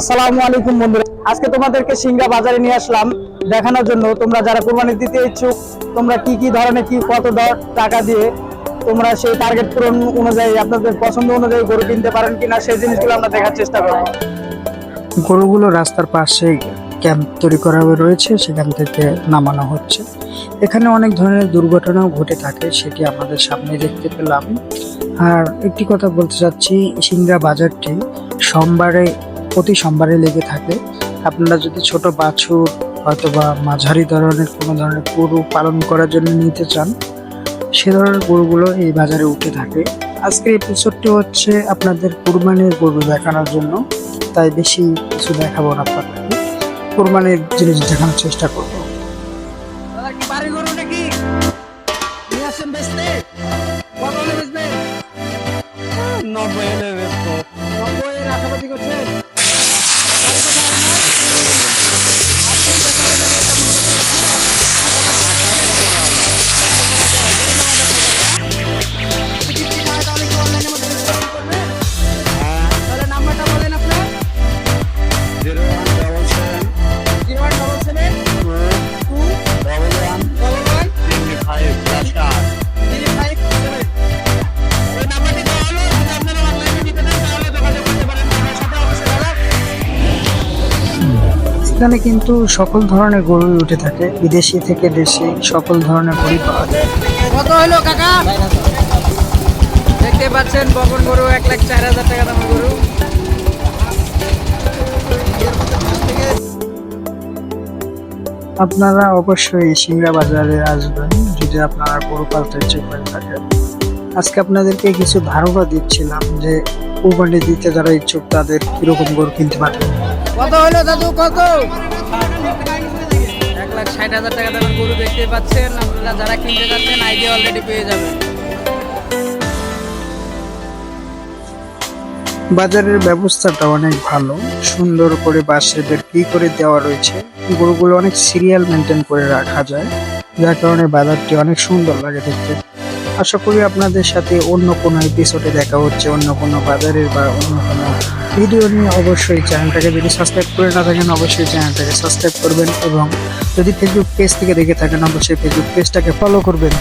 আসসালামু আলাইকুম বন্ধুরা। আজকে তোমাদেরকে সিংড়া বাজারে নিয়ে আসলাম। দেখানোর জন্য তোমরা যারা কোরবানি দিতে ইচ্ছুক, তোমরা কি কি ধরনের, কি কত দর টাকা দিয়ে তোমরা সেই টার্গেট পূরণ অনুযায়ী, আপনাদের পছন্দ অনুযায়ী গরু কিনতে পারেন কিনা, সেই জিনিসগুলো আমরা দেখার চেষ্টা করব। গরুগুলো রাস্তার পাশে ক্যাম্প তৈরি করা রয়েছে, সেখান থেকে নামানো হচ্ছে। এখানে অনেক ধরনের দুর্ঘটনাও ঘটে থাকে, সেটি আমাদের সামনে দেখতে পেলাম। আর একটি কথা বলতে চাচ্ছি, সিংড়া বাজারটি সোমবারে প্রতি সোমবারে লেগে থাকে। আপনারা যদি ছোট বাছুর অথবা মাঝারি ধরনের কোনো ধরনের গরু পালন করার জন্য নিতে চান সে ধরনের গরুগুলো এই বাজারে উঠে থাকে। আজকের এপিসোডটি হচ্ছে আপনাদের কুরবানির গরু দেখানোর জন্য তাই বেশি কিছু দেখাবো না আপনাদেরকে। কোরবানির জিনিস দেখানোর চেষ্টা করব। দাদা এখানে কিন্তু সকল ধরনের গরুই উঠে থাকে। বিদেশি থেকে দেশি সকল ধরনের গরু পাওয়া যায়। কত হলো কাকা? দেখতে পাচ্ছেন বকন গরু এক লাখ চার হাজার টাকা দামের গরু। আপনারা অবশ্যই সিংড়া বাজারে আসবেন যদি আপনারা গরু পালতে ইচ্ছে করে থাকেন। আজকে আপনাদেরকে কিছু ধারণা দিচ্ছিলাম যে কোরবানি দিতে যারা ইচ্ছুক তাদের কীরকম গরু কিনতে পারবে কত হলো দাদু, কত? এক লাখ ষাট হাজার টাকা দামের গরু দেখতে পাচ্ছেন। আপনারা যারা কিনতে যাচ্ছেন আইডিয়া অলরেডি পেয়ে যাবেন। বাজারের ব্যবস্থাটা অনেক ভালো। সুন্দর করে বাসেদের কি করে দেওয়া রয়েছে, গরুগুলো অনেক সিরিয়াল মেনটেন করে রাখা যায়। যার কারণে বাজারটি অনেক সুন্দর লাগে দেখতে। আশা করি আপনাদের সাথে অন্য কোনো এপিসোডে দেখা হচ্ছে, অন্য কোনো বাজারের বা অন্য কোনো ভিডিও নিয়ে অবশ্যই চ্যানেলটাকে যদি সাবস্ক্রাইব করে না থাকেন, অবশ্যই চ্যানেলটাকে সাবস্ক্রাইব করবেন এবং যদি ফেসবুক পেজ থেকে দেখে থাকেন, অবশ্যই ফেসবুক পেজটাকে ফলো করবেন।